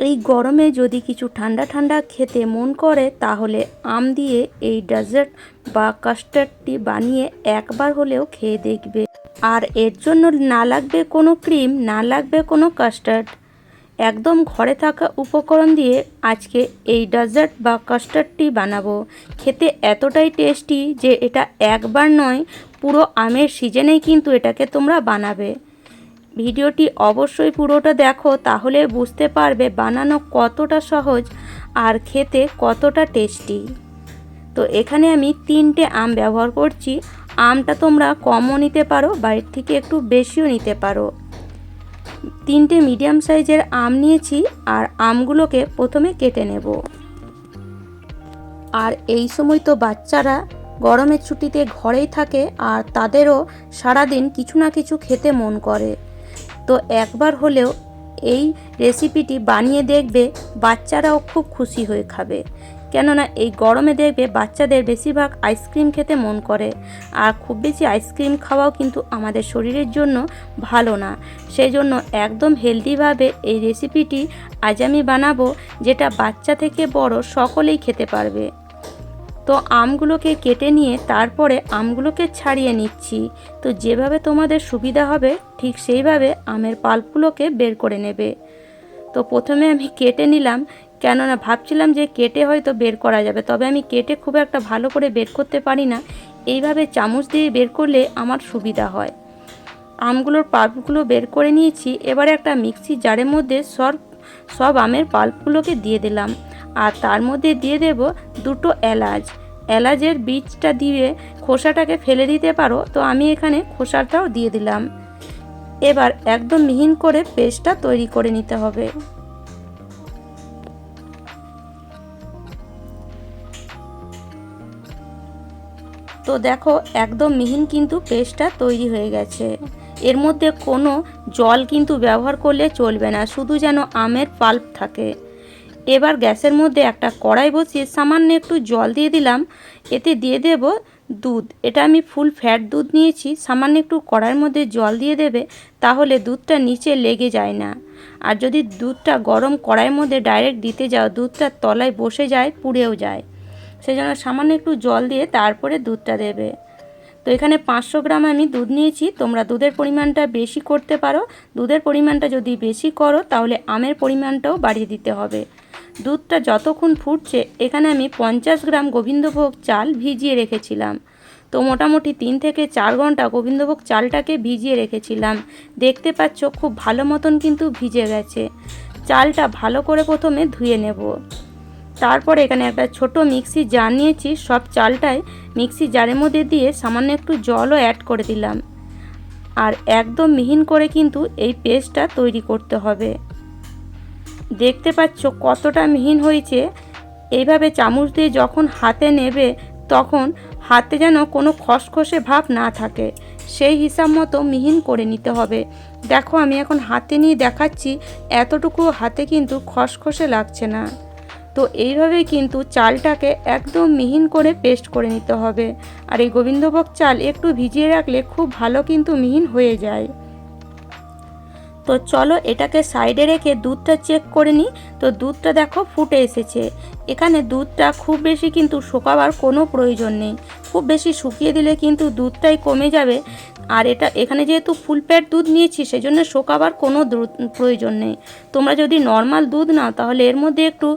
এই গরমে যদি কিছু ঠান্ডা ঠান্ডা খেতে মন করে, তাহলে আম দিয়ে এই ডেজার্ট বা কাস্টার্ডটি বানিয়ে একবার হলেও খেয়ে দেখবে। আর এর জন্য না লাগবে কোনো ক্রিম, না লাগবে কোনো কাস্টার্ড। একদম ঘরে থাকা উপকরণ দিয়ে আজকে এই ডেজার্ট বা কাস্টার্ডটি বানাবো। খেতে এতটাই টেস্টি যে এটা একবার নয়, পুরো আমের সিজনেই কিন্তু এটাকে তোমরা বানাবে। ভিডিওটি অবশ্যই পুরোটা দেখো, তাহলে বুঝতে পারবে বানানো কতটা সহজ আর খেতে কতটা টেস্টি। তো এখানে আমি তিনটে আম ব্যবহার করছি। আমটা তোমরা কমও নিতে পারো বাইরের থেকে একটু বেশিও নিতে পারো। তিনটে মিডিয়াম সাইজের আম নিয়েছি আর আমগুলোকে প্রথমে কেটে নেব। আর এই সময় তো বাচ্চারা গরমের ছুটিতে ঘরেই থাকে আর তাদেরও সারাদিন কিছু না কিছু খেতে মন করে। তো একবার হলেও এই রেসিপিটি বানিয়ে দেখবে বাচ্চারাও খুব খুশি হয়ে খাবে। কেননা এই গরমে দেখবে বাচ্চাদের বেশিরভাগ আইসক্রিম খেতে মন করে। আর খুব বেশি আইসক্রিম খাওয়াও কিন্তু আমাদের শরীরের জন্য ভালো না। সেই জন্য একদম হেলদিভাবে এই রেসিপিটি আজ আমি বানাবো, যেটা বাচ্চা থেকে বড় সকলেই খেতে পারবে। তো আমগুলোকে কেটে নিয়ে তারপরে আমগুলোকে ছাড়িয়ে নিচ্ছি। তো যেভাবে তোমাদের সুবিধা হবে, ঠিক সেইভাবে আমের পাল্পগুলোকে বের করে নেবে। তো প্রথমে আমি কেটে নিলাম, কেননা ভাবছিলাম যে কেটে হয়তো বের করা যাবে, তবে আমি কেটে খুব একটা ভালো করে বের করতে পারি না। এইভাবে চামচ দিয়ে বের করলে আমার সুবিধা হয়। আমগুলোর পাল্পগুলো বের করে নিয়েছি, এবারে একটা মিক্সি জারের মধ্যে সব সব আমের পাল্পগুলোকে দিয়ে দিলাম। আর তার মধ্যে দিয়ে দেব দুটো এলাচ। এলাচের বীজটা দিয়ে খোসাটাকে ফেলে দিতে পারো, তো আমি এখানে খোসাটাও দিয়ে দিলাম। এবার একদম মিহিন করে পেস্টটা তৈরি করে নিতে হবে। তো দেখো, একদম মিহিন কিন্তু পেস্টটা তৈরি হয়ে গেছে। এর মধ্যে কোনো জল কিন্তু ব্যবহার করলে চলবে না, শুধু যেন আমের পাল্প থাকে। এবার গ্যাসের মধ্যে একটা কড়াই বসিয়ে সামান্য একটু জল দিয়ে দিলাম। এতে দিয়ে দেব দুধ। এটা আমি ফুল ফ্যাট দুধ নিয়েছি। সামান্য একটু কড়াইয়ের মধ্যে জল দিয়ে দেবে, তাহলে দুধটা নিচে লেগে যায় না। আর যদি দুধটা গরম কড়াইয়ের মধ্যে ডাইরেক্ট দিতে যাও, দুধটা তলায় বসে যায়, পুড়েও যায়। সেই জন্য সামান্য একটু জল দিয়ে তারপরে দুধটা দেবে। তো এখানে পাঁচশো গ্রাম আমি দুধ নিয়েছি। তোমরা দুধের পরিমাণটা বেশি করতে পারো। দুধের পরিমাণটা যদি বেশি করো, তাহলে আমের পরিমাণটাও বাড়িয়ে দিতে হবে। দুধটা যতক্ষণ ফুটছে, এখানে আমি পঞ্চাশ গ্রাম গোবিন্দভোগ চাল ভিজিয়ে রেখেছিলাম। তো মোটামুটি তিন থেকে চার ঘণ্টা গোবিন্দভোগ চালটাকে ভিজিয়ে রেখেছিলাম। দেখতে পাচ্ছ, খুব ভালো মতন কিন্তু ভিজে গেছে। চালটা ভালো করে প্রথমে ধুয়ে নেব। তারপর এখানে একটা ছোট মিক্সি জার নিয়েছি, সব চালটাই মিক্সি জারের মধ্যে দিয়ে সামান্য একটু জলও অ্যাড করে দিলাম। আর একদম মিহিন করে কিন্তু এই পেস্টটা তৈরি করতে হবে। দেখতে পাচ্ছ কতটা মিহিন হয়েছে। এইভাবে চামচ দিয়ে যখন হাতে নেবে, তখন হাতে যেন কোনো খসখসে ভাব না থাকে। সেই হিসাব মতো মিহিন করে নিতে হবে। দেখো, আমি এখন হাতে নিয়ে দেখাচ্ছি, এতটুকু হাতে কিন্তু খসখসে লাগছে না। তো এইভাবেই কিন্তু চালটাকে একদম মিহিন করে পেস্ট করে নিতে হবে। আর এই গোবিন্দভোগ চাল একটু ভিজিয়ে রাখলে খুব ভালো কিন্তু মিহিন হয়ে যায়। তো চলো এটাকে সাইডে রেখে দুধটা চেক করে নিই। তো দুধটা দেখো ফুটে এসেছে। এখানে দুধটা খুব বেশি কিন্তু শুকাবার কোনো প্রয়োজন নেই। খুব বেশি শুকিয়ে দিলে কিন্তু দুধটাই কমে যাবে। আর এটা, এখানে যেহেতু ফুল প্যাট দুধ নিয়েছি, সেজন্য শোকাবার কোনো প্রয়োজন নেই। তোমরা যদি নর্মাল দুধ নাও, তাহলে এর মধ্যে একটু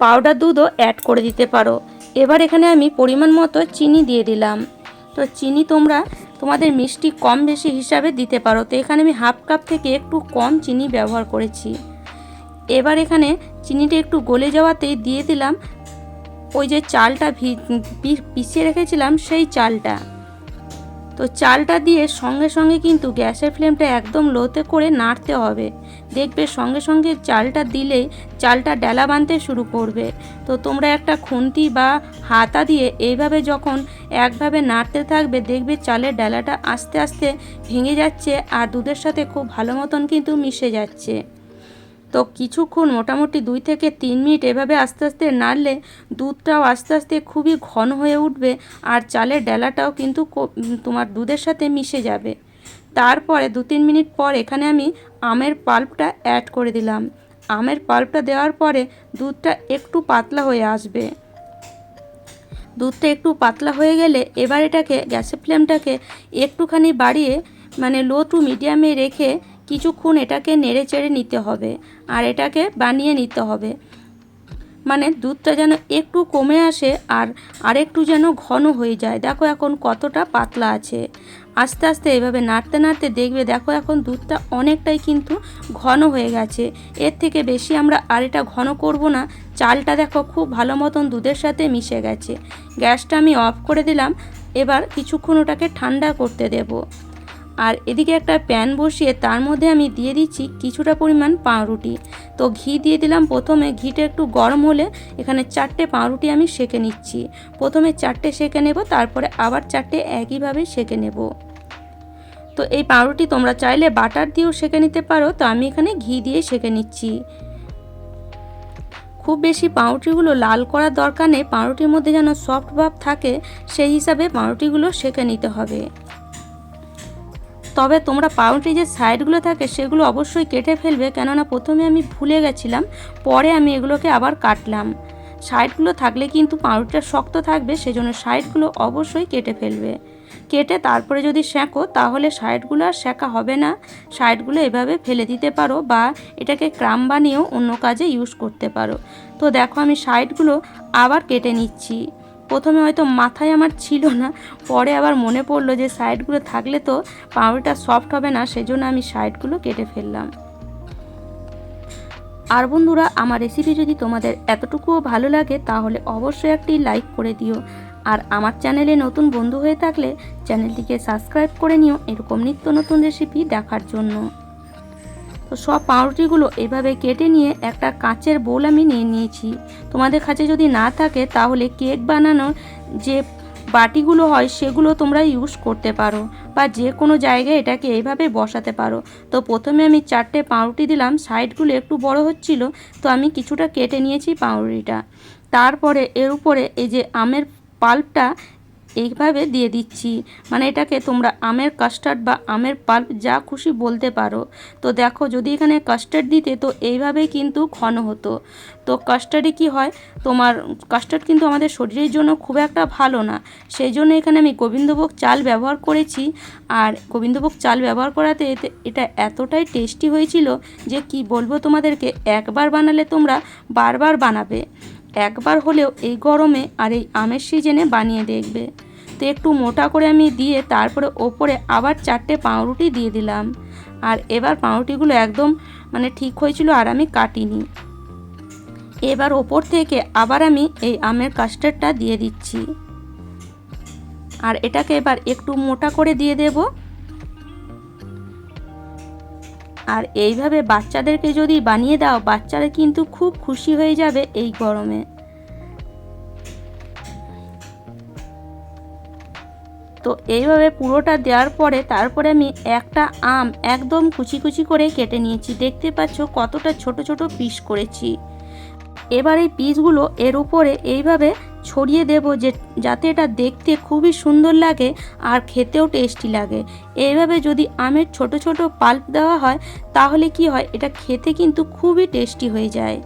পাউডার দুধও অ্যাড করে দিতে পারো। এবার এখানে আমি পরিমাণ মতো চিনি দিয়ে দিলাম। তো চিনি তোমরা তোমাদের মিষ্টি কম বেশি হিসাবে দিতে পারো। তো এখানে আমি হাফ কাপ থেকে একটু কম চিনি ব্যবহার করেছি। এবার এখানে চিনিটা একটু গলে যাওয়াতেই দিয়ে দিলাম। ওই যে চালটা পিছিয়ে রেখেছিলাম সেই চালটা। তো চালটা দিয়ে সঙ্গে সঙ্গে কিন্তু গ্যাসের ফ্লেমটা একদম লোতে করে নাড়তে হবে। দেখবে সঙ্গে সঙ্গে চালটা দিলেই চালটা ডেলা বানতে শুরু করবে। তো তোমরা একটা খুন্তি বা হাতা দিয়ে এইভাবে যখন একভাবে নাড়তে থাকবে, দেখবে চালের ডালাটা আস্তে আস্তে ভেঙে যাচ্ছে আর দুধের সাথে খুব ভালো মতন কিন্তু মিশে যাচ্ছে। তো কিছুক্ষণ মোটামুটি দুই থেকে তিন মিনিট এভাবে আস্তে আস্তে নাড়লে দুধটাও আস্তে আস্তে খুবই ঘন হয়ে উঠবে আর চালের ডেলাটাও কিন্তু তোমার দুধের সাথে মিশে যাবে। তারপরে দু তিন মিনিট পর এখানে আমি আমের পাল্পটা অ্যাড করে দিলাম। আমের পাল্পটা দেওয়ার পরে দুধটা একটু পাতলা হয়ে আসবে। দুধটা একটু পাতলা হয়ে গেলে এবার এটাকে গ্যাসের ফ্লেমটাকে একটুখানি বাড়িয়ে মানে লো টু মিডিয়ামে রেখে কিছুক্ষণ এটাকে নেড়ে চেড়ে নিতে হবে আর এটাকে বানিয়ে নিতে হবে। মানে দুধটা যেন একটু কমে আসে আর আরেকটু যেন ঘন হয়ে যায়। দেখো এখন কতটা পাতলা আছে। আস্তে আস্তে এভাবে নাড়তে নাড়তে দেখবে, দেখো এখন দুধটা অনেকটাই কিন্তু ঘন হয়ে গেছে। এর থেকে বেশি আমরা আর এটা ঘন করব না। চালটা দেখো খুব ভালো মতন দুধের সাথে মিশে গেছে। গ্যাসটা আমি অফ করে দিলাম। এবার কিছুক্ষণ ওটাকে ঠান্ডা করতে দেবো। আর এদিকে একটা প্যান বসিয়ে তার মধ্যে আমি দিয়ে দিচ্ছি কিছুটা পরিমাণ পাউরুটি। তো ঘি দিয়ে দিলাম প্রথমে। ঘিটা একটু গরম হলে এখানে চারটে পাউরুটি আমি সেঁকে নিচ্ছি। প্রথমে চারটে সেঁকে নেব, তারপরে আবার চারটে একইভাবে সেঁকে নেব। তো এই পাউরুটি তোমরা চাইলে বাটার দিয়েও সেঁকে নিতে পারো। তো আমি এখানে ঘি দিয়ে সেঁকে নিচ্ছি। খুব বেশি পাউরুটিগুলো লাল করার দরকার নেই। পাউরুটির মধ্যে যেন সফট ভাব থাকে, সেই হিসাবে পাউরুটিগুলো সেঁকে নিতে হবে। তবে তোমরা পাউরুটির যে সাইডগুলো থাকে সেগুলো অবশ্যই কেটে ফেলবে। কেননা প্রথমে আমি ভুলে গেছিলাম, পরে আমি এগুলোকে আবার কাটলাম। সাইডগুলো থাকলে কিন্তু পাউরুটিটা শক্ত থাকবে, সেজন্য সাইডগুলো অবশ্যই কেটে ফেলবে। কেটে তারপরে যদি সেঁকো তাহলে সাইডগুলো আর সেঁকা হবে না। সাইডগুলো এভাবে ফেলে দিতে পারো বা এটাকে ক্রাম বানিয়েও অন্য কাজে ইউজ করতে পারো। তো দেখো আমি সাইডগুলো আবার কেটে নিচ্ছি। প্রথমে হয়তো মাথায় আমার ছিল না, পরে আবার মনে পড়ল যে সাইডগুলো থাকলে তো পাউরুটিটা সফট হবে না, সেজন্য আমি সাইডগুলো কেটে ফেললাম। আর বন্ধুরা, আমার রেসিপি যদি তোমাদের এতটুকুও ভালো লাগে, তাহলে অবশ্যই একটি লাইক করে দিও। আর আমার চ্যানেলে নতুন বন্ধু হয়ে থাকলে চ্যানেলটিকে সাবস্ক্রাইব করে নিও, এরকম নিত্য নতুন রেসিপি দেখার জন্য। তো সব পাউরুটিগুলো এভাবে কেটে নিয়ে একটা কাঁচের বোল আমি নিয়ে নিয়েছি। তোমাদের কাছে যদি না থাকে, তাহলে কেক বানানোর যে বাটিগুলো হয়, সেগুলো তোমরা ইউজ করতে পারো বা যে কোনো জায়গায় এটাকে এইভাবে বসাতে পারো। তো প্রথমে আমি চারটে পাউরুটি দিলাম, সাইডগুলো একটু বড় হচ্ছিল, তো আমি কিছুটা কেটে নিয়েছি পাউরুটিটা। তারপরে এর উপরে এই যে আমের পাল্পটা এইভাবে দিয়ে দিচ্ছি। মানে এটাকে তোমরা আমের কাস্টার্ড বা আমের পাল্প যা খুশি বলতে পারো। তো দেখো, যদি এখানে কাস্টার্ড দিতে, তো এইভাবেই কিন্তু ঘন হতো। তো কাস্টার্ডে কি হয়? তোমার কাস্টার্ড কিন্তু আমাদের শরীরের জন্য খুব একটা ভালো না। সেই জন্য এখানে আমি গোবিন্দভোগ চাল ব্যবহার করেছি। আর গোবিন্দভোগ চাল ব্যবহার করাতে এতে, এটা এতটাই টেস্টি হয়েছিল যে কি বলব তোমাদেরকে, একবার বানালে তোমরা বারবার বানাবে। একবার হলেও এই গরমে আর এই আমের সিজনে বানিয়ে দেখবে। তো একটু মোটা করে আমি দিয়ে তারপরে ওপরে আবার চারটে পাউরুটি দিয়ে দিলাম। আর এবার পাউরুটিগুলো একদম মানে ঠিক হয়েছিল আর আমি কাটিনি। এবার ওপর থেকে আবার আমি এই আমের কাস্টার্ডটা দিয়ে দিচ্ছি। আর এটাকে এবার একটু মোটা করে দিয়ে দেবো। আর এইভাবে বাচ্চাদেরকে যদি বানিয়ে দাও, বাচ্চারা কিন্তু খুব খুশি হয়ে যাবে এই গরমে। তো এইভাবে পুরোটা দেওয়ার পরে তারপরে আমি একটা আম একদম কুচি কুচি করে কেটে নিয়েছি। দেখতে পাচ্ছ কতটা ছোট ছোট পিস করেছি। এবার এই পিসগুলো এর উপরে এইভাবে ছড়িয়ে দেব যে, যাতে এটা দেখতে খুবই সুন্দর লাগে আর খেতেও টেস্টি লাগে। এইভাবে যদি আমের ছোট ছোট পাল্প দেওয়া হয়, তাহলে কি হয়, এটা খেতে কিন্তু খুবই টেস্টি হয়ে যায়।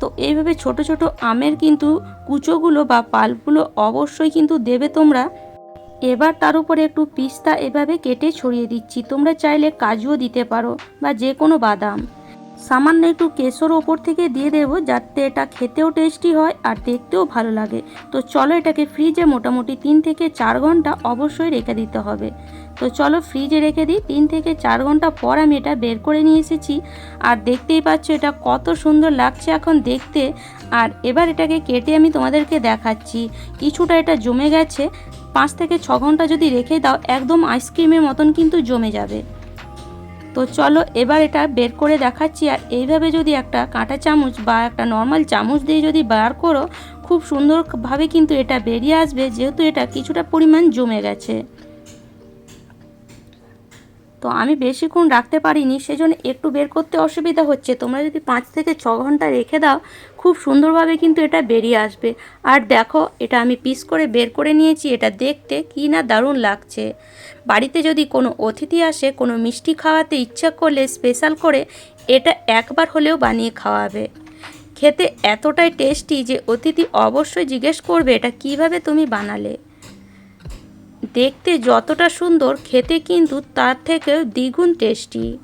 তো এইভাবে ছোট ছোট আমের কিন্তু কুচোগুলো বা পাল্পগুলো অবশ্যই কিন্তু দেবে তোমরা। এবার তার উপরে একটু পিস্তা এভাবে কেটে ছড়িয়ে দিচ্ছি। তোমরা চাইলে কাজুও দিতে পারো বা যে কোনো বাদাম। সামান্য একটু কেশর ওপর থেকে দিয়ে দেবো যাতে এটা খেতেও টেস্টি হয় আর দেখতেও ভালো লাগে। তো চলো এটাকে ফ্রিজে মোটামুটি তিন থেকে চার ঘণ্টা অবশ্যই রেখে দিতে হবে। তো চলো ফ্রিজে রেখে দিই। তিন থেকে চার ঘণ্টা পর আমি এটা বের করে নিয়ে এসেছি। আর দেখতেই পাচ্ছ এটা কত সুন্দর লাগছে এখন দেখতে। আর এবার এটাকে কেটে আমি তোমাদেরকে দেখাচ্ছি। কিছুটা এটা জমে গেছে। পাঁচ থেকে ছ ঘণ্টা যদি রেখে দাও, একদম আইসক্রিমের মতন কিন্তু জমে যাবে। তো চলো এবার এটা বের করে দেখাচ্ছি। আর এইভাবে যদি একটা কাঁটা চামচ বা একটা নর্মাল চামচ দিয়ে যদি বার করো, খুব সুন্দরভাবে কিন্তু এটা বেরিয়ে আসবে, যেহেতু এটা কিছুটা পরিমাণ জমে গেছে। তো আমি বেশিক্ষণ রাখতে পারিনি, সেজন্য একটু বের করতে অসুবিধা হচ্ছে। তোমরা যদি পাঁচ থেকে ছ ঘণ্টা রেখে দাও, খুব সুন্দরভাবে কিন্তু এটা বেরিয়ে আসবে। আর দেখো, এটা আমি পিস করে বের করে নিয়েছি, এটা দেখতে কি না দারুণ লাগছে। বাড়িতে যদি কোনো অতিথি আসে, কোনো মিষ্টি খাওয়াতে ইচ্ছা করলে স্পেশাল করে এটা একবার হলেও বানিয়ে খাওয়াবে। খেতে এতটাই টেস্টি যে অতিথি অবশ্যই জিজ্ঞেস করবে, এটা কীভাবে তুমি বানালে? দেখতে যতটা সুন্দর, খেতে কিন্তু তার থেকেও দ্বিগুণ টেস্টি।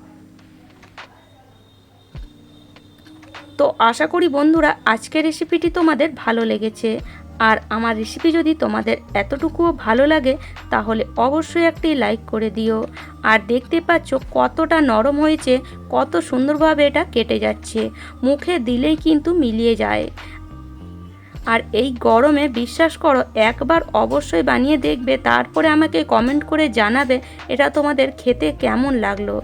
তো আশা করি বন্ধুরা, আজকের রেসিপিটি তোমাদের ভালো লেগেছে। আর আমার রেসিপি যদি তোমাদের এতটুকুও ভালো লাগে, তাহলে অবশ্যই একটি লাইক করে দিও। আর দেখতে পাচ্ছ কতটা নরম হয়েছে, কত সুন্দরভাবে এটা কেটে যাচ্ছে। মুখে দিলেই কিন্তু মিলিয়ে যায়। আর এই গরমে বিশ্বাস করো, একবার অবশ্যই বানিয়ে দেখবে, তারপরে আমাকে কমেন্ট করে জানাবে এটা তোমাদের খেতে কেমন লাগল।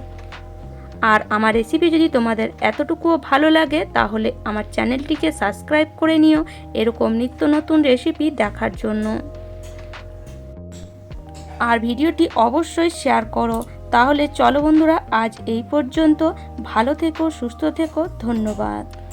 আর আমার রেসিপি যদি তোমাদের এতটুকুও ভালো লাগে, তাহলে আমার চ্যানেলটিকে সাবস্ক্রাইব করে নিও, এরকম নিত্য নতুন রেসিপি দেখার জন্য। আর ভিডিওটি অবশ্যই শেয়ার করো, তাহলে চলো বন্ধুরা, আজ এই পর্যন্ত। ভালো থেকো, সুস্থ থেকো, ধন্যবাদ।